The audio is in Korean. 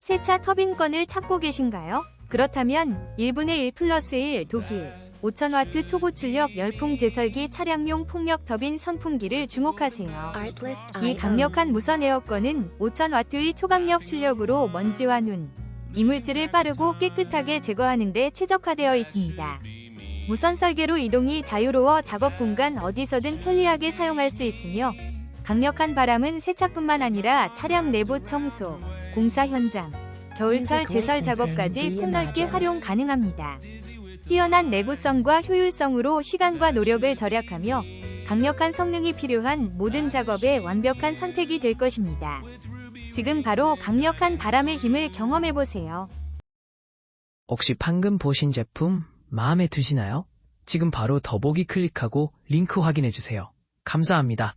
세차 터빈건을 찾고 계신가요? 그렇다면 1분의 1 플러스 1 독일 5000와트 초고출력 열풍 제설기 차량용 폭력 터빈 선풍기를 주목하세요. 이 강력한 무선 에어건은 5000와트의 초강력 출력으로 먼지와 눈, 이물질을 빠르고 깨끗하게 제거하는 데 최적화되어 있습니다. 무선 설계로 이동이 자유로워 작업 공간 어디서든 편리하게 사용할 수 있으며 강력한 바람은 세차뿐만 아니라 차량 내부 청소, 공사 현장, 겨울철 제설 작업까지 폭넓게 활용 가능합니다. 뛰어난 내구성과 효율성으로 시간과 노력을 절약하며 강력한 성능이 필요한 모든 작업에 완벽한 선택이 될 것입니다. 지금 바로 강력한 바람의 힘을 경험해 보세요. 혹시 방금 보신 제품 마음에 드시나요? 지금 바로 더보기 클릭하고 링크 확인해 주세요. 감사합니다.